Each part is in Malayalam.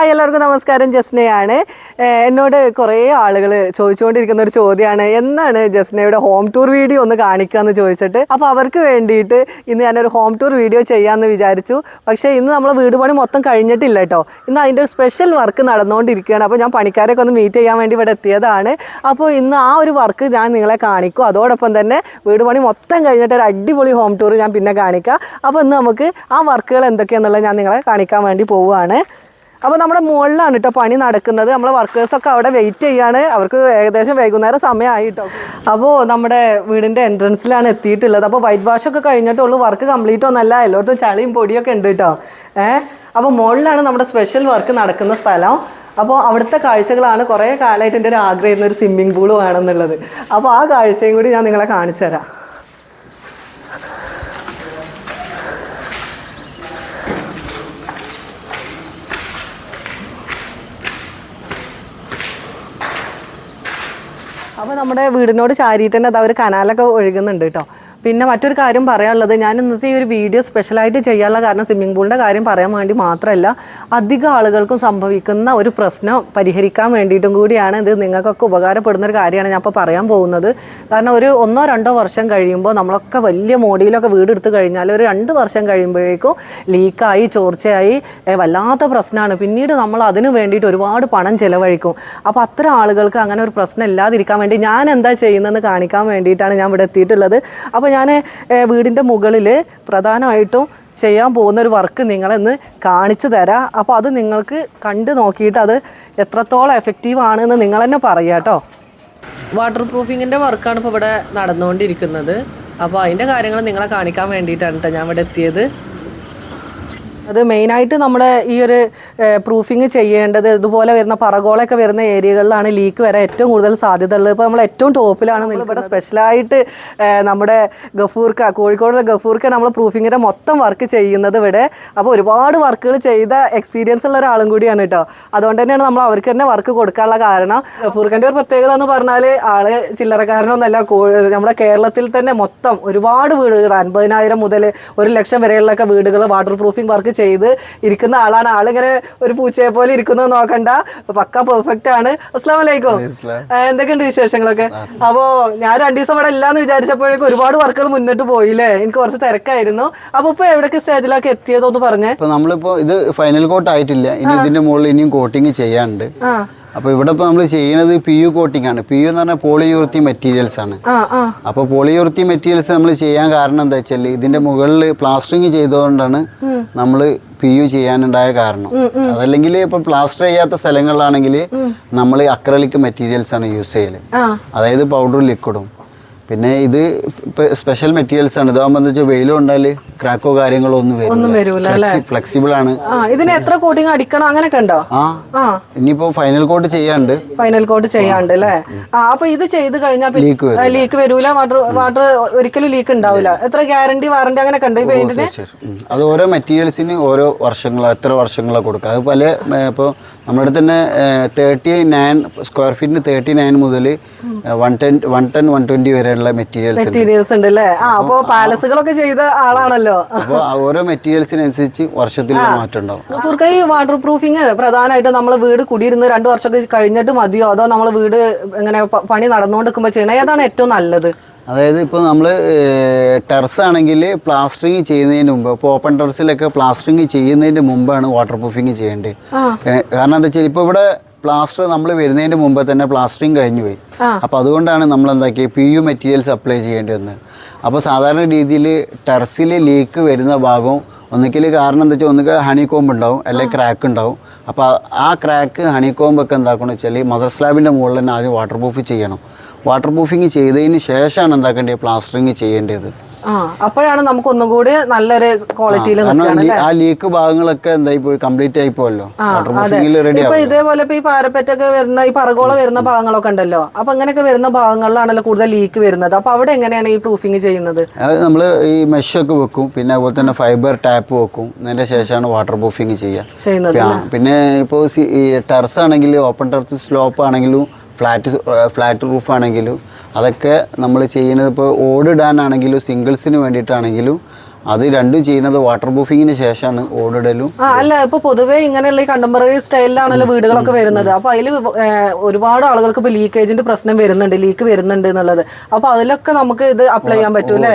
ഹായ് എല്ലാവർക്കും നമസ്കാരം. ജസ്നയാണ്. എന്നോട് കുറേ ആളുകൾ ചോദിച്ചുകൊണ്ടിരിക്കുന്ന ഒരു ചോദ്യമാണ് എന്നാണ് ജസ്നയുടെ ഹോം ടൂർ വീഡിയോ ഒന്ന് കാണിക്കുക എന്ന് ചോദിച്ചിട്ട്. അപ്പോൾ അവർക്ക് വേണ്ടിയിട്ട് ഇന്ന് ഞാനൊരു ഹോം ടൂർ വീഡിയോ ചെയ്യാമെന്ന് വിചാരിച്ചു. പക്ഷേ ഇന്ന് നമ്മൾ വീട് പണി മൊത്തം കഴിഞ്ഞിട്ടില്ല കേട്ടോ. ഇന്ന് അതിന്റെ ഒരു സ്പെഷ്യൽ വർക്ക് നടന്നുകൊണ്ടിരിക്കുകയാണ്. അപ്പോൾ ഞാൻ പണിക്കാരൊക്കെ ഒന്ന് മീറ്റ് ചെയ്യാൻ വേണ്ടി ഇവിടെ എത്തിയതാണ്. അപ്പോൾ ഇന്ന് ആ ഒരു വർക്ക് ഞാൻ നിങ്ങളെ കാണിക്കും. അതോടൊപ്പം തന്നെ വീട് പണി മൊത്തം കഴിഞ്ഞിട്ട് ഒരു അടിപൊളി ഹോം ടൂർ ഞാൻ പിന്നെ കാണിക്കാം. അപ്പോൾ ഇന്ന് നമുക്ക് ആ വർക്കുകൾ എന്തൊക്കെയാണെന്നുള്ളത് ഞാൻ നിങ്ങളെ കാണിക്കാൻ വേണ്ടി പോവുകയാണ്. അപ്പോൾ നമ്മുടെ മുകളിലാണ് കേട്ടോ പണി നടക്കുന്നത്. നമ്മളെ വർക്കേഴ്സൊക്കെ അവിടെ വെയിറ്റ് ചെയ്യാണ്. അവർക്ക് ഏകദേശം വൈകുന്നേരം സമയമായി കേട്ടോ അപ്പോൾ നമ്മുടെ വീടിന്റെ എൻട്രൻസിലാണ് എത്തിയിട്ടുള്ളത്. അപ്പോൾ വൈറ്റ് വാഷ് ഒക്കെ കഴിഞ്ഞിട്ടുള്ളൂ വർക്ക് കംപ്ലീറ്റ് ഒന്നല്ല. എല്ലായിടത്തും ചളിയും പൊടിയൊക്കെ ഉണ്ട് കേട്ടോ ഏഹ് അപ്പോൾ മുകളിലാണ് നമ്മുടെ സ്പെഷ്യൽ വർക്ക് നടക്കുന്ന സ്ഥലം. അപ്പോൾ അവിടുത്തെ കാഴ്ചകളാണ് കുറേ കാലമായിട്ട് എന്റെ ഒരു ആഗ്രഹം ഒരു സ്വിമ്മിംഗ് പൂൾ വേണമെന്നുള്ളത്. അപ്പോൾ ആ കാഴ്ചയും കൂടി ഞാൻ നിങ്ങളെ കാണിച്ചു തരാം അപ്പോൾ നമ്മുടെ വീടിനോട് ചാരിയിട്ട് തന്നെ അത് കനാലൊക്കെ ഒഴുകുന്നുണ്ട് കേട്ടോ. പിന്നെ മറ്റൊരു കാര്യം പറയാനുള്ളത് ഞാൻ ഇന്നത്തെ ഈ ഒരു വീഡിയോ സ്പെഷ്യലായിട്ട് ചെയ്യാനുള്ള കാരണം സ്വിമ്മിംഗ് പൂളിന്റെ കാര്യം പറയാൻ വേണ്ടി മാത്രമല്ല അധികം ആളുകൾക്കും സംഭവിക്കുന്ന ഒരു പ്രശ്നം പരിഹരിക്കാൻ വേണ്ടിയിട്ടും കൂടിയാണ് ഇത്. നിങ്ങൾക്കൊക്കെ ഉപകാരപ്പെടുന്ന ഒരു കാര്യമാണ് ഞാൻ ഇപ്പോൾ പറയാൻ പോകുന്നത്. കാരണം ഒരു ഒന്നോ രണ്ടോ വർഷം കഴിയുമ്പോൾ നമ്മളൊക്കെ വലിയ മോഡിയിലൊക്കെ വീടെടുത്ത് കഴിഞ്ഞാൽ ഒരു രണ്ട് വർഷം കഴിയുമ്പോഴേക്കും ലീക്കായി ചോർച്ചയായി വല്ലാത്ത പ്രശ്നമാണ്. പിന്നീട് നമ്മൾ അതിന് വേണ്ടിയിട്ട് ഒരുപാട് പണം ചിലവഴിക്കും. അപ്പോൾ അത്തരം ആളുകൾക്ക് അങ്ങനെ ഒരു പ്രശ്നം ഇല്ലാതിരിക്കാൻ വേണ്ടി ഞാൻ എന്താ ചെയ്യുന്നതെന്ന് കാണിക്കാൻ വേണ്ടിയിട്ടാണ് ഞാൻ ഇവിടെ എത്തിയിട്ടുള്ളത്. അപ്പോൾ ഞാൻ വീടിന്റെ മുകളിൽ പ്രധാനമായിട്ടും ചെയ്യാൻ പോകുന്ന ഒരു വർക്ക് നിങ്ങളെന്ന് കാണിച്ചു തരാം. അപ്പോൾ അത് നിങ്ങൾക്ക് കണ്ട് നോക്കിയിട്ട് അത് എത്രത്തോളം എഫക്റ്റീവ് ആണെന്ന് നിങ്ങൾ തന്നെ പറയാം കേട്ടോ. വാട്ടർ പ്രൂഫിങ്ങിന്റെ വർക്കാണ് ഇപ്പോൾ ഇവിടെ നടന്നുകൊണ്ടിരിക്കുന്നത്. അപ്പോൾ അതിന്റെ കാര്യങ്ങൾ നിങ്ങളെ കാണിക്കാൻ വേണ്ടിയിട്ടാണ് കേട്ടോ ഞാൻ ഇവിടെ എത്തിയത്. അത് മെയിനായിട്ട് നമ്മുടെ ഈ ഒരു പ്രൂഫിങ് ചെയ്യേണ്ടത് ഇതുപോലെ വരുന്ന പറകോളൊക്കെ വരുന്ന ഏരിയകളിലാണ് ലീക്ക് വരാൻ ഏറ്റവും കൂടുതൽ സാധ്യത ഉള്ളത് ഇപ്പോൾ നമ്മൾ ഏറ്റവും ടോപ്പിലാണ് ഇവിടെ സ്പെഷ്യലായിട്ട് നമ്മുടെ ഗഫൂർക്ക കോഴിക്കോടുള്ള ഗഫൂർക്ക നമ്മൾ പ്രൂഫിങ്ങിന്റെ മൊത്തം വർക്ക് ചെയ്യുന്നത് ഇവിടെ. അപ്പോൾ ഒരുപാട് വർക്കുകൾ ചെയ്ത എക്സ്പീരിയൻസ് ഉള്ള ഒരാളും കൂടിയാണ് കേട്ടോ അതുകൊണ്ട് തന്നെയാണ് നമ്മൾ അവർക്ക് തന്നെ വർക്ക് കൊടുക്കാനുള്ള കാരണം. ഗഫൂർക്കന്റെ ഒരു പ്രത്യേകത എന്ന് പറഞ്ഞാൽ ആൾ ചില്ലറക്കാരനൊന്നല്ല നമ്മുടെ കേരളത്തിൽ തന്നെ മൊത്തം ഒരുപാട് വീടുകൾ അൻപതിനായിരം മുതൽ ഒരു ലക്ഷം വരെയുള്ളൊക്കെ വീടുകൾ വാട്ടർ പ്രൂഫിംഗ് വർക്ക് ചെയ്ത് ഇരിക്കുന്ന ആളാണ്. ആളിങ്ങനെ ഒരു പൂച്ചയെ പോലെ ഇരിക്കുന്നത് നോക്കണ്ട. പക്ക പെർഫെക്റ്റ് ആണ്. അസ്ലാം വലൈക്കും എന്തൊക്കെയുണ്ട് വിശേഷങ്ങളൊക്കെ? അപ്പോ ഞാൻ രണ്ടു ദിവസം ഇവിടെ ഇല്ലാന്ന് വിചാരിച്ചപ്പോഴേക്കും ഒരുപാട് വർക്കുകൾ മുന്നോട്ട് പോയില്ലേ? എനിക്ക് കുറച്ച് തിരക്കായിരുന്നു. അപ്പൊ ഇപ്പൊ എവിടെയൊക്കെ സ്റ്റേജിലൊക്കെ എത്തിയതോന്ന് പറഞ്ഞേ. നമ്മളിപ്പോ ഇത് ഫൈനൽ കോട്ട് ആയിട്ടില്ല. ഇനി ഇതിന്റെ മുകളിൽ ഇനിയും കോട്ടിങ് ചെയ്യാനുണ്ട്. ആ അപ്പൊ ഇവിടെ ഇപ്പോൾ നമ്മൾ ചെയ്യുന്നത് പി യു കോട്ടിംഗ് ആണ്. പി യു എന്ന് പറഞ്ഞാൽ പോളിയൂർത്തി മെറ്റീരിയൽസ് ആണ്. അപ്പോൾ പോളിയൂർത്തി മെറ്റീരിയൽസ് നമ്മൾ ചെയ്യാൻ കാരണം എന്താ വെച്ചാൽ ഇതിന്റെ മുകളിൽ പ്ലാസ്റ്ററിങ് ചെയ്തുകൊണ്ടാണ് നമ്മൾ പി യു ചെയ്യാനുണ്ടായ കാരണം. അതല്ലെങ്കിൽ ഇപ്പൊ പ്ലാസ്റ്റർ ചെയ്യാത്ത സ്ഥലങ്ങളിലാണെങ്കിൽ നമ്മൾ അക്രലിക് മെറ്റീരിയൽസ് ആണ് യൂസ് ചെയ്യൽ. അതായത് പൗഡറും ലിക്വിഡും പിന്നെ ഇത് സ്പെഷ്യൽ മെറ്റീരിയൽസ് ആണ്. ഇതാകുമ്പോൾ വെച്ചാൽ വെയിലും ഉണ്ടാൽ ക്രാക്കോ കാര്യങ്ങളോ ഒന്നും വരൂല, ഫ്ലെക്സിബിൾ ആണ്. ഇതിന് എത്ര കോട്ടിങ് അടിക്കണം? അങ്ങനെയൊക്കെ ഉണ്ടോ? ആ ഇനിയിപ്പോ ഫൈനൽ കോട്ട് ചെയ്യാണ്ട്. ഫൈനൽ കോട്ട് ചെയ്യാണ്ട് അല്ലേ? അപ്പൊ ഇത് ചെയ്ത് കഴിഞ്ഞാൽ ലീക്ക് വരും. ലീക്ക് വരൂല. വാട്ടർ വാട്ടർ ഒരിക്കലും ലീക്ക് ഉണ്ടാവില്ല എത്ര ഗ്യാരണ്ടി വാറണ്ടി അങ്ങനെ ഉണ്ട് ഈ പെയിന്റിന് അത് ഓരോ മെറ്റീരിയൽസിന് ഓരോ വർഷങ്ങൾ എത്ര വർഷങ്ങളാണ് കൊടുക്കുക അത് പല ഇപ്പോൾ നമ്മുടെ അടുത്ത് തന്നെ തേർട്ടി നയൻ സ്ക്വയർ ഫീറ്റിന് തേർട്ടി നയൻ മുതൽ one ten one ten one twenty വരെയുള്ള മെറ്റീരിയൽസ് മെറ്റീരിയൽസ് ഉണ്ട്. അല്ലേ ആ അപ്പോ പാലസുകളൊക്കെ ചെയ്ത ആളാണല്ലോ. അപ്പോൾ ഓരോ മെറ്റീരിയൽസിനനുസരിച്ച് വർഷത്തിൽ മാറ്റം ഉണ്ടാവും ഈ വാട്ടർ പ്രൂഫിങ് പ്രധാനമായിട്ടും നമ്മൾ വീട് കുടിയിരുന്ന് രണ്ട് വർഷമൊക്കെ കഴിഞ്ഞിട്ട് മതിയോ? അതോ നമ്മൾ വീട് ഇങ്ങനെ പണി നടന്നുകൊണ്ടിരിക്കുമ്പോൾ ചെയ്യണേ? ഏതാണ് ഏറ്റവും നല്ലത്? അതായത് ഇപ്പോൾ നമ്മൾ ടെറസ് ആണെങ്കിൽ പ്ലാസ്റ്ററിങ് ചെയ്യുന്നതിന് മുമ്പ് ഇപ്പോൾ ഓപ്പൺ ടെറസിലൊക്കെ പ്ലാസ്റ്ററിങ് ചെയ്യുന്നതിന് മുമ്പാണ് വാട്ടർ പ്രൂഫിങ് ചെയ്യേണ്ടത് കാരണം എന്താ വെച്ചാൽ ഇപ്പോൾ ഇവിടെ പ്ലാസ്റ്റർ നമ്മൾ വരുന്നതിന് മുമ്പേ തന്നെ പ്ലാസ്റ്ററിങ് കഴിഞ്ഞു പോയി. അപ്പോൾ അതുകൊണ്ടാണ് നമ്മൾ എന്താക്കി പി യു മെറ്റീരിയൽസ് അപ്ലൈ ചെയ്യേണ്ടി വന്നത്. അപ്പോൾ സാധാരണ രീതിയിൽ ടെറസിൽ ലീക്ക് വരുന്ന ഭാഗവും ഒന്നിക്കൽ കാരണം എന്താ വെച്ചാൽ ഒന്നുകിൽ ഹണി കോമ്പ് ഉണ്ടാവും അല്ലെങ്കിൽ ക്രാക്ക് ഉണ്ടാവും. അപ്പോൾ ആ ക്രാക്ക് ഹണി ഒക്കെ എന്താക്കണം വെച്ചാൽ മദർ സ്ലാബിന്റെ മുകളിൽ തന്നെ ആദ്യം വാട്ടർ പ്രൂഫ് ചെയ്യണം. വാട്ടർ പ്രൂഫിങ് ചെയ്തതിന് ശേഷമാണ് എന്താക്കേണ്ടത്? പ്ലാസ്റ്ററിങ് ചെയ്യേണ്ടത്. അപ്പോഴാണ് നമുക്ക് ഒന്നും കൂടി നല്ലൊരു ക്വാളിറ്റിയിൽ ആ ലീക്ക് ഭാഗങ്ങളൊക്കെ എന്തായി പോയി കംപ്ലീറ്റ് ആയി പോയല്ലോ ഇപ്പൊ ഇതേപോലെ ഇപ്പൊ ഈ പാരപ്പറ്റൊക്കെ വരുന്ന ഈ പറകോള വരുന്ന ഭാഗങ്ങളൊക്കെ ഉണ്ടല്ലോ. അപ്പൊ അങ്ങനെയൊക്കെ വരുന്ന ഭാഗങ്ങളിലാണല്ലോ കൂടുതൽ ലീക്ക് വരുന്നത്. അപ്പൊ അവിടെ എങ്ങനെയാണ് ഈ പ്രൂഫിങ് ചെയ്യുന്നത്? നമ്മൾ ഈ മെഷ് ഒക്കെ വെക്കും. പിന്നെ അതുപോലെ തന്നെ ഫൈബർ ടാപ്പ് വെക്കും. അതിന്റെ ശേഷമാണ് വാട്ടർ പ്രൂഫിങ് ചെയ്യുക. പിന്നെ ഇപ്പോൾ ഈ ടെറസ് ആണെങ്കിലും ഓപ്പൺ ടെറസ് സ്ലോപ്പ് ആണെങ്കിലും ഫ്ലാറ്റ് ഫ്ലാറ്റ് റൂഫ് ആണെങ്കിലും അതൊക്കെ നമ്മൾ ചെയ്യുന്നത് ഇപ്പോൾ ഓടിടാനാണെങ്കിലും സിംഗിൾസിന് വേണ്ടിയിട്ടാണെങ്കിലും അത് രണ്ടും ചെയ്യുന്നത് വാട്ടർ പ്രൂഫിങ്ങിന് ശേഷമാണ് ഓടിടലും. അല്ല ഇപ്പൊ പൊതുവെ ഇങ്ങനെയുള്ള ഈ കണ്ടംപററി സ്റ്റൈലിലാണല്ലോ വീടുകളൊക്കെ വരുന്നത്. അപ്പൊ അതിൽ ഒരുപാട് ആളുകൾക്ക് ഇപ്പൊ ലീക്കേജിന്റെ പ്രശ്നം വരുന്നുണ്ട് ലീക്ക് വരുന്നുണ്ട് എന്നുള്ളത്. അപ്പൊ അതിലൊക്കെ നമുക്ക് ഇത് അപ്ലൈ ചെയ്യാൻ പറ്റൂലേ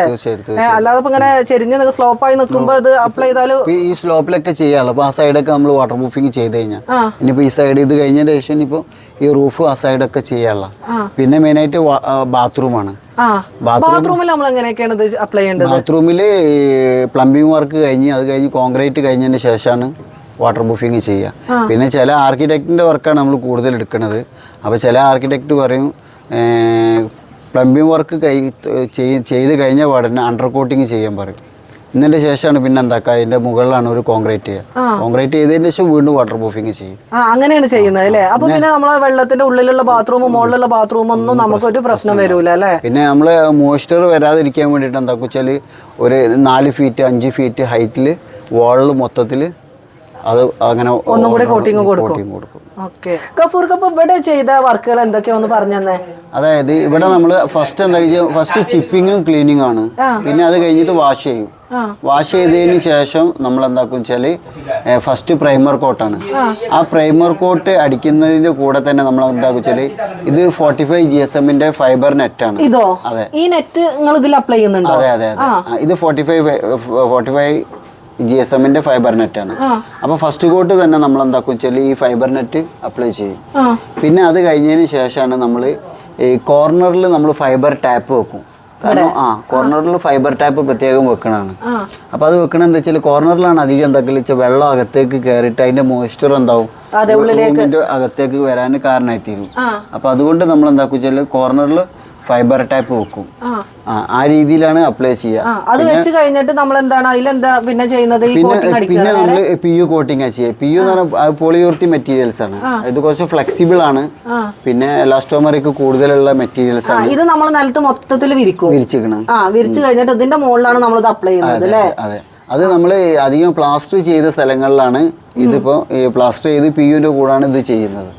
അല്ലാതെ ഇപ്പൊ ഇങ്ങനെ ചെരിഞ്ഞ് സ്ലോപ്പായി നിൽക്കുമ്പോ ഇത് അപ്ലൈ ചെയ്താലും ഈ സ്ലോപ്പിലൊക്കെ ചെയ്യാമല്ലോ അപ്പൊ ആ സൈഡൊക്കെ നമ്മൾ വാട്ടർ പ്രൂഫിങ് ചെയ്ത് കഴിഞ്ഞാൽ ഇനിയിപ്പോ ഈ സൈഡ് ഇത് കഴിഞ്ഞതിന് ശേഷം ഇപ്പൊ ഈ റൂഫ് ആ സൈഡൊക്കെ ചെയ്യാനുള്ള. പിന്നെ മെയിനായിട്ട് ബാത്റൂമാണ് ബാത്റൂമിൽ നമ്മൾ എങ്ങനെയൊക്കെയാണ് അപ്ലൈ ചെയ്യേണ്ടത്? ബാത്റൂമിൽ പ്ലംബിംഗ് വർക്ക് കഴിഞ്ഞ് അത് കഴിഞ്ഞ് കോൺക്രീറ്റ് കഴിഞ്ഞതിന് ശേഷമാണ് വാട്ടർ പ്രൂഫിങ് ചെയ്യുക. പിന്നെ ചില ആർക്കിടെക്റ്റിന്റെ വർക്കാണ് നമ്മൾ കൂടുതൽ എടുക്കുന്നത് അപ്പോൾ ചില ആർക്കിടെക്റ്റ് പറയും പ്ലംബിംഗ് വർക്ക് കൈ ചെയ്- ചെയ്ത് കഴിഞ്ഞ പാടന്നെ അണ്ടർ കോട്ടിങ് ചെയ്യാൻ പറയും. എന്നിട്ട് ശേഷമാണ് പിന്നെ എന്താക്കുക അതിന്റെ മുകളിലാണ് ഒരു കോൺക്രീറ്റ്. ചെയ്യുക കോൺക്രീറ്റ് ചെയ്തതിന് ശേഷം വീണ്ടും വാട്ടർ പ്രൂഫിങ് ചെയ്യും. അങ്ങനെയാണ് ചെയ്യുന്നത് അല്ലേ? അപ്പൊ പിന്നെ നമ്മളെ വെള്ളത്തിന്റെ ഉള്ളിലുള്ള ബാത്റൂം മുകളിലുള്ള ബാത്റൂം ഒന്നും നമുക്കൊരു പ്രശ്നം വരൂല അല്ലേ? പിന്നെ നമ്മൾ മോയ്സ്ചർ വരാതിരിക്കാൻ വേണ്ടിയിട്ട് എന്താ വെച്ചാൽ ഒരു നാല് ഫീറ്റ് അഞ്ച് ഫീറ്റ് ഹൈറ്റിൽ വാളിൽ മൊത്തത്തിൽ അത് അങ്ങനെ ഒന്നും കൂടെ കോട്ടിങ് കൊടുക്കും. ഗഫൂർക്ക് അപ്പൊ ഇവിടെ ചെയ്ത വർക്കുകൾ എന്തൊക്കെയാ ഒന്ന് പറഞ്ഞു തന്നെ അതായത് ഇവിടെ നമ്മൾ ഫസ്റ്റ് എന്താ ഫസ്റ്റ് ചിപ്പിങ്ങും ക്ലീനിങ്ങും ആണ്. പിന്നെ അത് കഴിഞ്ഞിട്ട് വാഷ് ചെയ്യും. വാഷ് ചെയ്തതിന് ശേഷം നമ്മൾ എന്താക്കും വെച്ചാൽ ഫസ്റ്റ് പ്രൈമർ കോട്ടാണ് ആ. പ്രൈമർ കോട്ട് അടിക്കുന്നതിന്റെ കൂടെ തന്നെ നമ്മൾ എന്താക്കും വെച്ചാൽ ഇത് ഫോർട്ടി ഫൈവ് ജി എസ് എമ്മിന്റെ ഫൈബർ നെറ്റാണ് ഇതോ? അതെ. ഈ നെറ്റ് നിങ്ങൾ ഇതിൽ അപ്ലൈ ചെയ്യുന്നുണ്ടോ? അതെ അതെ അതെ. ഇത് forty five forty five G S എമ്മിന്റെ ഫൈബർ നെറ്റ് ആണ് അപ്പൊ ഫസ്റ്റ് കോട്ട് തന്നെ നമ്മൾ എന്താക്കും വെച്ചാൽ ഈ ഫൈബർ നെറ്റ് അപ്ലൈ ചെയ്യും. പിന്നെ അത് കഴിഞ്ഞതിന് ശേഷമാണ് നമ്മൾ ഈ കോർണറിൽ നമ്മൾ ഫൈബർ ടാപ്പ് വെക്കും. കാരണം ആ കോർണറിൽ ഫൈബർ ടാപ്പ് പ്രത്യേകം വെക്കണതാണ്. അപ്പൊ അത് വെക്കണ എന്താ വെച്ചാൽ കോർണറിലാണ് അധികം എന്താക്കൽ വെള്ളം അകത്തേക്ക് കയറിയിട്ട് അതിന്റെ മോയ്സ്ചർ എന്താവും? റൂമിന്റെ അകത്തേക്ക് വരാൻ കാരണമായി തീരും അപ്പൊ അതുകൊണ്ട് നമ്മൾ എന്താക്കുവെച്ചാൽ കോർണറിൽ ഫൈബർ ടാപ്പ് വെക്കും. ആ. രീതിയിലാണ് അപ്ലൈ ചെയ്യുക. അത് വെച്ച് കഴിഞ്ഞിട്ട് നമ്മൾ എന്താണ് അതിലെന്താ പിന്നെ ചെയ്യുന്നത്? പിന്നെ പിന്നെ നമ്മൾ പി യു കോട്ടിങ് ചെയ്യുക. പി യു എന്ന് പറഞ്ഞാൽ പോളിയൂർത്തി മെറ്റീരിയൽസ് ആണ്. ഇത് കുറച്ച് ഫ്ലെക്സിബിൾ ആണ്. പിന്നെ എലാസ്റ്റോമറിക്ക് കൂടുതലുള്ള മെറ്റീരിയൽസ് ആണ് ഇത് നമ്മൾ നിലത്ത് മൊത്തത്തിൽ വിരിക്കും. വിരിച്ചിരിക്കണം വിരിച്ചു കഴിഞ്ഞിട്ട് ഇതിന്റെ മുകളിലാണ് നമ്മൾ ഇത് അപ്ലൈ ചെയ്യുന്നത് അല്ലേ? അതെ അത്. നമ്മൾ അധികം പ്ലാസ്റ്റർ ചെയ്ത സ്ഥലങ്ങളിലാണ് ഇതിപ്പോ പ്ലാസ്റ്റർ ചെയ്ത് പി യുവിന്റെ കൂടാണ് ഇത് ചെയ്യുന്നത്.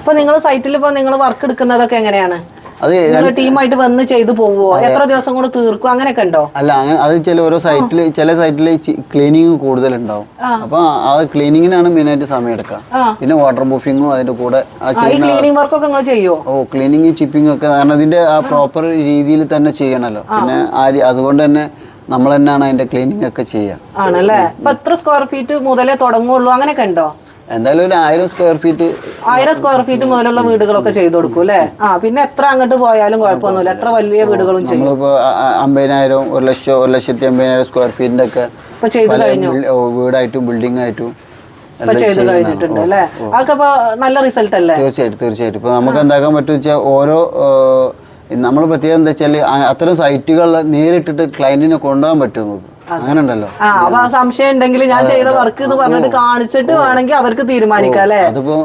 ഇപ്പൊ നിങ്ങൾ സൈറ്റിൽ ഇപ്പൊ നിങ്ങൾ വർക്ക് എടുക്കുന്നതൊക്കെ എങ്ങനെയാണ്? അത് ടീമായിട്ട് വന്ന് ചെയ്തു പോവോ? എത്ര ദിവസം കൊണ്ട് തീർക്കും? അങ്ങനെയൊക്കെ ഉണ്ടോ? അല്ല അങ്ങനെ അത് ചില ഓരോ സൈറ്റിൽ ചില സൈറ്റിൽ ക്ലീനിങ് കൂടുതലുണ്ടാവും. അപ്പൊ ആ ക്ലീനിങ്ങിനാണ് മെയിൻ ആയിട്ട് സമയം എടുക്കുക പിന്നെ വാട്ടർ പ്രൂഫിങ്ങും അതിന്റെ കൂടെ ക്ലീനിങ് വർക്കൊക്കെ നിങ്ങൾ ഓ ക്ലീനിങ് ചിപ്പിംഗ് ഒക്കെ കാരണം അതിന്റെ ആ പ്രോപ്പർ രീതിയിൽ തന്നെ ചെയ്യണല്ലോ. പിന്നെ അതുകൊണ്ട് തന്നെ നമ്മൾ തന്നെയാണ് അതിന്റെ ക്ലീനിങ് ഒക്കെ ചെയ്യുക. ആണല്ലേ? എത്ര സ്ക്വയർ ഫീറ്റ് മുതലേ തുടങ്ങുള്ളൂ? അങ്ങനെയൊക്കെ ഉണ്ടോ? എന്തായാലും ഒരു ആയിരം സ്ക്വയർ ഫീറ്റ് ആയിരം സ്ക്വയർ ഫീറ്റ് മുതലുള്ള വീടുകളൊക്കെ ചെയ്തു കൊടുക്കും അല്ലേ? ആ പിന്നെ എത്ര അങ്ങോട്ട് പോയാലും കുഴപ്പമൊന്നുമില്ല. എത്ര വലിയ വീടുകളും ചെയ്യും. നമ്മളിപ്പോ അമ്പതിനായിരം ഒരു ലക്ഷം ഒരു ലക്ഷത്തി അമ്പതിനായിരം സ്ക്വയർ ഫീറ്റിന്റെ ഒക്കെ ഇപ്പൊ ചെയ്തു കഴിഞ്ഞു. വീടായിട്ടും ബിൽഡിംഗ് ആയിട്ടും ചെയ്തു കഴിഞ്ഞിട്ടുണ്ട് അല്ലേ? അതൊക്കെ ഇപ്പൊ നല്ല റിസൾട്ട് അല്ലേ? തീർച്ചയായിട്ടും തീർച്ചയായിട്ടും. ഇപ്പൊ നമുക്ക് എന്താക്കാൻ പറ്റും വെച്ചാൽ ഓരോ നമ്മൾ പ്രത്യേകം എന്താ വെച്ചാൽ അത്തരം സൈറ്റുകൾ നേരിട്ടിട്ട് ക്ലയന്റിനെ കൊണ്ടുപോകാൻ പറ്റും നമുക്ക്. അങ്ങനെ ഉണ്ടല്ലോ ആ അപ്പൊ ആ സംശയം ഉണ്ടെങ്കിൽ ഞാൻ ചെയ്ത വർക്ക് എന്ന് പറഞ്ഞിട്ട് കാണിച്ചിട്ട് വേണമെങ്കിൽ അവർക്ക് തീരുമാനിക്കാം അല്ലേ? അതിപ്പോ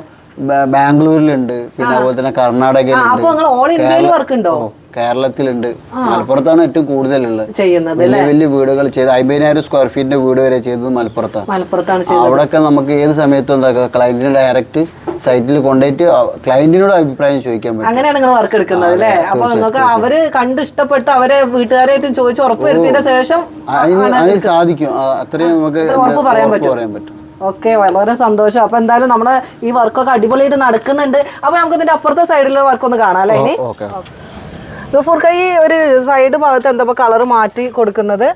ബാംഗ്ലൂരിലുണ്ട്. പിന്നെ അതുപോലെ തന്നെ കർണാടകയിലുണ്ട്. അപ്പൊ നിങ്ങൾ ഓൾ ഇന്ത്യയിൽ വർക്ക് ഉണ്ടോ? കേരളത്തിലുണ്ട്. മലപ്പുറത്താണ് ഏറ്റവും കൂടുതലുള്ളത്. ചെയ്യുന്നത് വലിയ വലിയ വീടുകൾ ചെയ്ത് അമ്പതിനായിരം സ്ക്വയർ ഫീറ്റിന്റെ വീട് വരെ ചെയ്തത് മലപ്പുറത്താണ്. മലപ്പുറത്താണ് അവിടെയൊക്കെ നമുക്ക് ഏത് സമയത്തും എന്താ ക്ലയന്റിന് ഡയറക്റ്റ് സൈറ്റിൽ കൊണ്ടുപോയിട്ട് ക്ലയന്റിനോട് അഭിപ്രായം ചോദിക്കാൻ പറ്റും. അങ്ങനെയാണ് നിങ്ങൾ വർക്ക് എടുക്കുന്നത് അല്ലേ? അപ്പൊ നിങ്ങൾക്ക് അവർ കണ്ട് ഇഷ്ടപ്പെട്ട് അവരെ വീട്ടുകാരായിട്ടും ചോദിച്ച് ഉറപ്പ് ശേഷം അതിന് സാധിക്കും. അത്രയും നമുക്ക് ഉറപ്പ് പറയാൻ പറ്റും. ഓക്കെ വളരെ സന്തോഷം. അപ്പൊ എന്തായാലും നമ്മുടെ ഈ വർക്കൊക്കെ അടിപൊളിയായിട്ട് നടക്കുന്നുണ്ട്. അപ്പൊ നമുക്ക് ഇതിന്റെ അപ്പുറത്തെ സൈഡിലെ വർക്ക് ഒന്ന് കാണാം അല്ലേ ഇനി? ഓക്കെ. ഗഫൂർക്ക ഈ ഒരു സൈഡ് ഭാഗത്ത് എന്താ കളർ മാറ്റി കൊടുക്കുന്നത്?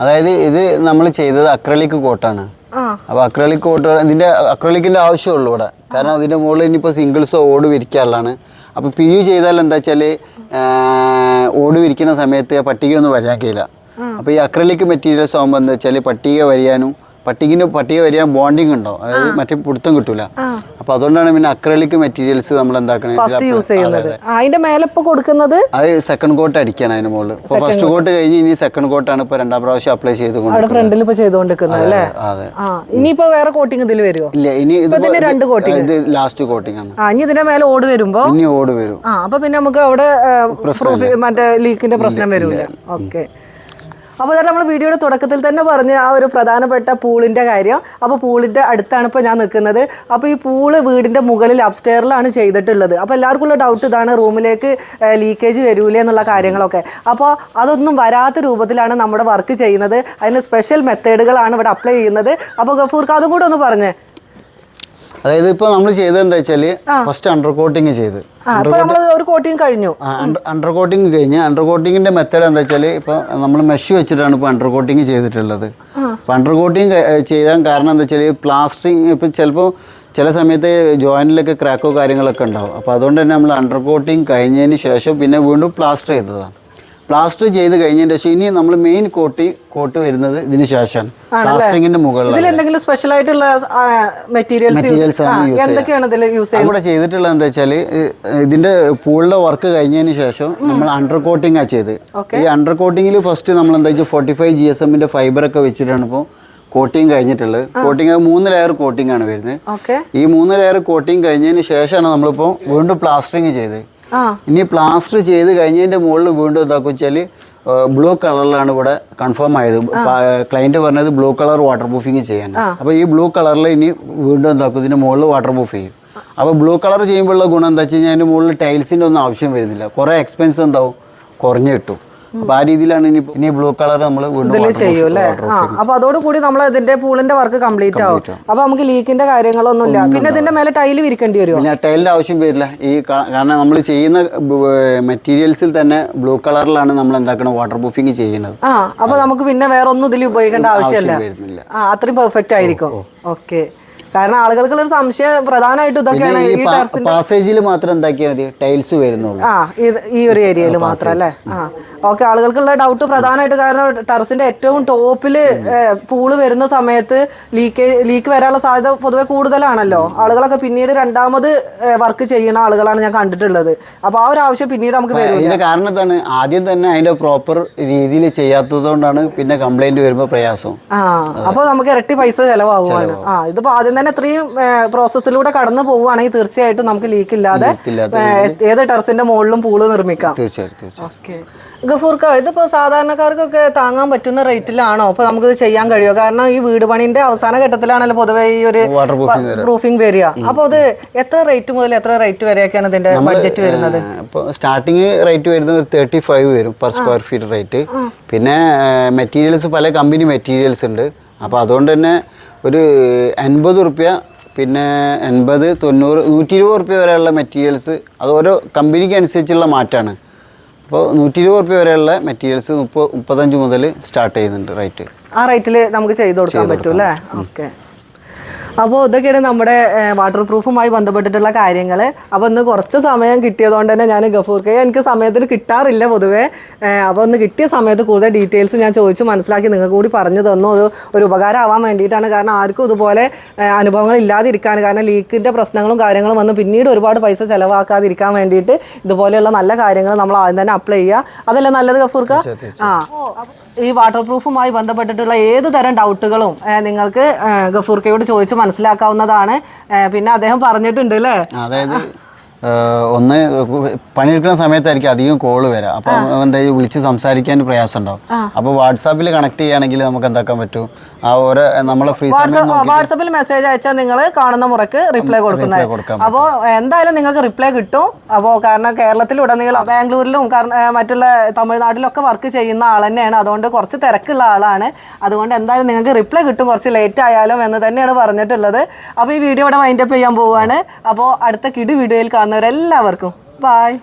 അതായത് ഇത് നമ്മൾ ചെയ്തത് അക്രലിക് കോട്ടാണ് അപ്പൊ അക്രലിക് കോട്ട് ഇതിന്റെ അക്രലിക്കിന്റെ ആവശ്യമുള്ളൂ ഇവിടെ. കാരണം അതിന്റെ മുകളിൽ ഇനിയിപ്പോ സിംഗിൾസോ ഓട് വിരിക്കാനുള്ളതാണ്. അപ്പൊ പി യു ചെയ്താൽ എന്താ വെച്ചാൽ ഓട് വിരിക്കുന്ന സമയത്ത് പട്ടിക ഒന്നും വരാൻ കഴിയില്ല. അപ്പൊ ഈ അക്രലിക് മെറ്റീരിയൽസ് ആകുമ്പോൾ എന്താ വെച്ചാൽ പട്ടിക വരിയാനും പട്ടികിന് പട്ടിക വരിക ബോണ്ടിങ് ഉണ്ടോ അതായത് മറ്റേ പിടുത്തം കിട്ടൂല. അപ്പൊ അതുകൊണ്ടാണ് പിന്നെ അക്രലിക് മെറ്റീരിയൽസ് നമ്മൾ എന്താക്കണേ ഫസ്റ്റ് യൂസ് ചെയ്യുന്നത്. അതിന്റെ മേലെ ഇപ്പൊ കൊടുക്കുന്നത്? അത് സെക്കൻഡ് കോട്ട് അടിക്കണം അതിന് മുകളിൽ. ഇപ്പൊ ഫസ്റ്റ് കോട്ട് കഴിഞ്ഞ് ഇനി സെക്കൻഡ് കോട്ടാണ് ഇപ്പൊ രണ്ടാം പ്രാവശ്യം അപ്ലൈ ചെയ്തുകൊണ്ട് ഫ്രണ്ടിൽ ഇപ്പൊ ചെയ്തുകൊണ്ടിരിക്കുന്നത് അല്ലേ? ഇനിയിപ്പോ വേറെ കോട്ടിംഗ് ഇതിൽ വരുമോ ഇല്ല ഇനി രണ്ട് കോട്ടിംഗ് ഇത് ലാസ്റ്റ് കോട്ടിംഗ് ആണ്. ഇനി ഇതിന്റെ മേലെ ഓട് വരുമ്പോ? ഇനി ഓട് വരും. അപ്പൊ പിന്നെ നമുക്ക് അവിടെ മറ്റേ ലീക്കിന്റെ പ്രശ്നം വരില്ല ഓക്കെ അപ്പോൾ തന്നെ നമ്മൾ വീഡിയോയുടെ തുടക്കത്തിൽ തന്നെ പറഞ്ഞ ആ ഒരു പ്രധാനപ്പെട്ട പൂളിന്റെ കാര്യം. അപ്പോൾ പൂളിന്റെ അടുത്താണ് ഇപ്പോൾ ഞാൻ നിൽക്കുന്നത്. അപ്പോൾ ഈ പൂൾ വീടിന്റെ മുകളിൽ അപ്സ്റ്റെയറിലാണ് ചെയ്തിട്ടുള്ളത്. അപ്പോൾ എല്ലാവർക്കും ഉള്ള ഡൗട്ട് ഇതാണ് റൂമിലേക്ക് ലീക്കേജ് വരൂലേ എന്നുള്ള കാര്യങ്ങളൊക്കെ. അപ്പോൾ അതൊന്നും വരാത്ത രൂപത്തിലാണ് നമ്മുടെ വർക്ക് ചെയ്യുന്നത്. അതിന് സ്പെഷ്യൽ മെത്തേഡുകളാണ് ഇവിടെ അപ്ലൈ ചെയ്യുന്നത്. അപ്പോൾ ഗഫൂർക്ക് അതും കൂടെ ഒന്ന് പറഞ്ഞേ. അതായത് ഇപ്പൊ നമ്മൾ ചെയ്തത് എന്താ വെച്ചാൽ ഫസ്റ്റ് അണ്ടർ കോട്ടിങ് ചെയ്ത്. ഒരു കോട്ടിങ് കഴിഞ്ഞു. അണ്ടർ കോട്ടിങ് കഴിഞ്ഞ് അണ്ടർ കോട്ടിങ്ങിന്റെ മെത്തേഡ് എന്താ വെച്ചാൽ ഇപ്പൊ നമ്മൾ മെഷ് വെച്ചിട്ടാണ് ഇപ്പൊ അണ്ടർ കോട്ടിങ് ചെയ്തിട്ടുള്ളത്. അപ്പൊ അണ്ടർ കോട്ടിങ് ചെയ്യാൻ കാരണം എന്താ വെച്ചാൽ പ്ലാസ്റ്ററിങ് ഇപ്പൊ ചിലപ്പോൾ ചില സമയത്ത് ജോയിന്റിലൊക്കെ ക്രാക്കോ കാര്യങ്ങളൊക്കെ ഉണ്ടാവും. അപ്പോൾ അതുകൊണ്ട് തന്നെ നമ്മൾ അണ്ടർ കോട്ടിങ് കഴിഞ്ഞതിന് ശേഷം പിന്നെ വീണ്ടും പ്ലാസ്റ്റർ ചെയ്തതാണ്. പ്ലാസ്റ്റർ ചെയ്ത് കഴിഞ്ഞതിന് ശേഷം ഇനി നമ്മൾ മെയിൻ കോട്ടി കോട്ട് വരുന്നത് ഇതിന് ശേഷമാണ്. പ്ലാസ്റ്ററിങ്ങിന്റെ മുകളിൽ ഇതിൽ എന്തെങ്കിലും സ്പെഷ്യൽ ആയിട്ടുള്ള മെറ്റീരിയൽസ് ആണ് യൂസ് അവിടെ ചെയ്തിട്ടുള്ളത് എന്താ വെച്ചാൽ ഇതിന്റെ പൂളിലെ വർക്ക് കഴിഞ്ഞതിന് ശേഷം നമ്മൾ അണ്ടർ കോട്ടിംഗ് ആ ചെയ്ത്. ഈ അണ്ടർ കോട്ടിങ്ങിൽ ഫസ്റ്റ് നമ്മൾ എന്താ വെച്ചാൽ ഫോർട്ടി ഫൈവ് ജി എസ് എമ്മിന്റെ ഫൈബർ ഒക്കെ വെച്ചിട്ടാണ് ഇപ്പോൾ കോട്ടിങ് കഴിഞ്ഞിട്ടുള്ളത്. കോട്ടിങ് മൂന്ന് ലെയർ കോട്ടിംഗ് ആണ് വരുന്നത്. ഈ മൂന്ന് ലെയർ കോട്ടിംഗ് കഴിഞ്ഞതിന് ശേഷമാണ് നമ്മളിപ്പോൾ വീണ്ടും പ്ലാസ്റ്ററിങ് ചെയ്ത്. ഇനി പ്ലാസ്റ്റർ ചെയ്ത് കഴിഞ്ഞതിന്റെ മുകളിൽ വീണ്ടും എന്താക്കും വെച്ചാൽ ബ്ലൂ കളറിലാണ് ഇവിടെ കൺഫേം ആയത്. ക്ലയന്റ് പറഞ്ഞത് ബ്ലൂ കളർ വാട്ടർ പ്രൂഫിങ് ചെയ്യാൻ അപ്പോൾ ഈ ബ്ലൂ കളറിൽ ഇനി വീണ്ടും എന്താക്കും ഇതിന്റെ മുകളിൽ വാട്ടർ പ്രൂഫ് ചെയ്യും. അപ്പോൾ ബ്ലൂ കളർ ചെയ്യുമ്പോഴുള്ള ഗുണം എന്താ വെച്ച് കഴിഞ്ഞാൽ മുകളിൽ ടൈൽസിന്റെ ഒന്നും ആവശ്യം വരുന്നില്ല. കുറേ എക്സ്പെൻസ് എന്താവും? കുറഞ്ഞു കിട്ടും. അപ്പോൾ ആ രീതിയിലാണ് ഇനി ഇനി ബ്ലൂ കളർ നമ്മൾ ഇതിൽ ചെയ്യും അല്ലേ ആ അപ്പൊ അതോടുകൂടി നമ്മൾ ഇതിന്റെ പൂളിന്റെ വർക്ക് കംപ്ലീറ്റ് ആവും. അപ്പൊ നമുക്ക് ലീക്കിന്റെ കാര്യങ്ങളൊന്നുമില്ല. പിന്നെ ഇതിന്റെ മേലെ ടൈൽ വിരിക്കേണ്ടി വരുമോ പിന്നെ ടൈലിന്റെ ആവശ്യം വരില്ല. ഈ കാരണം നമ്മൾ ചെയ്യുന്ന മെറ്റീരിയൽസിൽ തന്നെ ബ്ലൂ കളറിലാണ് നമ്മൾ എന്താക്കണം? വാട്ടർ പ്രൂഫിങ് ചെയ്യുന്നത്. ആ അപ്പൊ നമുക്ക് പിന്നെ വേറെ ഒന്നും ഇതിൽ ഉപയോഗിക്കേണ്ട ആവശ്യമില്ല ആ അത്രയും പെർഫെക്റ്റ് ആയിരിക്കും. ഓക്കെ കാരണം ആളുകൾക്കുള്ള ഒരു സംശയം പ്രധാനമായിട്ട് ഇതൊക്കെയാണ് ഈ ടെറസിന്റെ പാസേജിൽ മാത്രം എന്താക്കിയാൽ മതി? ടൈൽസ് വരുന്നുള്ളൂ. ആ ഈ ഒരു ഏരിയയിൽ മാത്രം അല്ലേ? ആ. ഓക്കെ ആളുകൾക്കുള്ള ഡൗട്ട് പ്രധാനമായിട്ട് കാരണം ടെറസിന്റെ ഏറ്റവും ടോപ്പിൽ പൂൾ വരുന്ന സമയത്ത് ലീക്ക് ലീക്ക് വരാനുള്ള സാധ്യത പൊതുവെ കൂടുതലാണല്ലോ. ആളുകളൊക്കെ പിന്നീട് രണ്ടാമത് വർക്ക് ചെയ്യുന്ന ആളുകളാണ് ഞാൻ കണ്ടിട്ടുള്ളത്. അപ്പോൾ ആ ഒരു ആവശ്യം പിന്നീട് നമുക്ക് ഇതിന്റെ കാരണം എന്താണ്? ആദ്യം തന്നെ അതിന്റെ പ്രോപ്പർ രീതിയിൽ ചെയ്യാത്തത് കൊണ്ടാണ് പിന്നെ കംപ്ലൈന്റ് വരുമ്പോൾ പ്രയാസം. ആ അപ്പോൾ നമുക്ക് ഇരട്ടി പൈസ ചെലവാകുവാണ്. ആ ഇതിപ്പോ ആദ്യം തന്നെ ഇത്രയും പ്രോസസ്സിലൂടെ കടന്നു പോവുകയാണെങ്കിൽ തീർച്ചയായിട്ടും നമുക്ക് ലീക്ക് ഇല്ലാതെ ഏത് ടെറസിന്റെ മുകളിലും പൂൾ നിർമ്മിക്കാം. തീർച്ചയായിട്ടും ഓക്കെ. ഗഫൂർക്ക ഇതിപ്പോ സാധാരണക്കാർക്കൊക്കെ താങ്ങാൻ പറ്റുന്ന റേറ്റിലാണോ? അപ്പൊ ഇത് ചെയ്യാൻ കഴിയുമോ കാരണം ഈ വീട് പണിന്റെ അവസാന ഘട്ടത്തിലാണല്ലോ പൊതുവെ ഈ ഒരു പ്രൂഫിംഗ് വരിക. അപ്പൊ അത് എത്ര റേറ്റ് മുതൽ എത്ര റേറ്റ് വരെയൊക്കെയാണ് ഇതിന്റെ ബഡ്ജറ്റ് വരുന്നത്? സ്റ്റാർട്ടിങ് റേറ്റ് വരുന്നത് ഒരു തേർട്ടി ഫൈവ് വരും പെർ സ്ക്വയർ ഫീറ്റ് റേറ്റ് പിന്നെ മെറ്റീരിയൽസ് പല കമ്പനി മെറ്റീരിയൽസ് ഉണ്ട്. അപ്പോൾ അതുകൊണ്ട് തന്നെ ഒരു അൻപത് റുപ്യ പിന്നെ എൺപത് തൊണ്ണൂറ് നൂറ്റി ഇരുപത് റുപ്യ വരെയുള്ള മെറ്റീരിയൽസ് അത് ഓരോ കമ്പനിക്ക് അനുസരിച്ചുള്ള മാറ്റമാണ് അപ്പോൾ നൂറ്റി ഇരുപത് റുപ്യ വരെയുള്ള മെറ്റീരിയൽസ് മുപ്പത് മുപ്പത്തഞ്ച് മുതൽ സ്റ്റാർട്ട് ചെയ്യുന്നുണ്ട് റേറ്റ്. ആ റേറ്റിൽ നമുക്ക് ചെയ്ത് കൊടുക്കാൻ പറ്റും അല്ലേ ഓക്കെ. അപ്പോൾ ഇതൊക്കെയാണ് നമ്മുടെ വാട്ടർ പ്രൂഫുമായി ബന്ധപ്പെട്ടിട്ടുള്ള കാര്യങ്ങൾ അപ്പോൾ ഒന്ന് കുറച്ച് സമയം കിട്ടിയതുകൊണ്ട് തന്നെ ഞാൻ ഗഫൂർക്കെ എനിക്ക് സമയത്തിന് കിട്ടാറില്ല പൊതുവേ. അപ്പോൾ ഒന്ന് കിട്ടിയ സമയത്ത് കൂടുതൽ ഡീറ്റെയിൽസ് ഞാൻ ചോദിച്ചു മനസ്സിലാക്കി നിങ്ങൾക്ക് കൂടി പറഞ്ഞു തന്നു. അത് ഒരു ഉപകാരമാവാൻ വേണ്ടിയിട്ടാണ്. കാരണം ആർക്കും ഇതുപോലെ അനുഭവങ്ങൾ ഇല്ലാതിരിക്കാൻ കാരണം ലീക്കിന്റെ പ്രശ്നങ്ങളും കാര്യങ്ങളും വന്ന് പിന്നീട് ഒരുപാട് പൈസ ചിലവാക്കാതിരിക്കാൻ വേണ്ടിയിട്ട് ഇതുപോലെയുള്ള നല്ല കാര്യങ്ങൾ നമ്മൾ ആദ്യം തന്നെ അപ്ലൈ ചെയ്യുക. അതല്ലേ നല്ലത് ഗഫൂർക്ക? ആ. ഈ വാട്ടർ പ്രൂഫുമായി ബന്ധപ്പെട്ടിട്ടുള്ള ഏത് തരം ഡൗട്ടുകളും നിങ്ങൾക്ക് ഗഫൂർക്കയോട് ചോദിച്ച് മനസ്സിലാക്കാവുന്നതാണ്. പിന്നെ അദ്ദേഹം പറഞ്ഞിട്ടുണ്ട് അല്ലേ അതായത് ഒന്ന് പണിയെടുക്കുന്ന സമയത്തായിരിക്കും അധികം കോൾ വരാം. അപ്പൊ എന്താ വിളിച്ച് സംസാരിക്കാൻ പ്രയാസം ഉണ്ടാവും അപ്പൊ വാട്സാപ്പിൽ കണക്ട് ചെയ്യുകയാണെങ്കിൽ നമുക്ക് എന്താക്കാൻ പറ്റും? ആ ഓരോ നമ്മളെ ഫ്രീ വാട്സാപ്പിൽ മെസ്സേജ് അയച്ചാൽ നിങ്ങൾ കാണുന്ന മുറക്ക് റിപ്ലൈ കൊടുക്കുന്നത് കൊടുക്കാൻ അപ്പോൾ എന്തായാലും നിങ്ങൾക്ക് റിപ്ലൈ കിട്ടും. അപ്പോൾ കാരണം കേരളത്തിലുടനീളം ബാംഗ്ലൂരിലും കാരണം, ഏഹ്, മറ്റുള്ള തമിഴ്നാട്ടിലൊക്കെ വർക്ക് ചെയ്യുന്ന ആൾ തന്നെയാണ്. അതുകൊണ്ട് കുറച്ച് തിരക്കുള്ള ആളാണ്. അതുകൊണ്ട് എന്തായാലും നിങ്ങൾക്ക് റിപ്ലൈ കിട്ടും. കുറച്ച് ലേറ്റ് ആയാലും എന്ന് തന്നെയാണ് പറഞ്ഞിട്ടുള്ളത്. അപ്പോൾ ഈ വീഡിയോ ഇവിടെ വൈൻഡപ്പ് ചെയ്യാൻ പോവുകയാണ് അപ്പോൾ അടുത്ത കിടി വീഡിയോയിൽ കാണുന്നവരെല്ലാവർക്കും ബായ്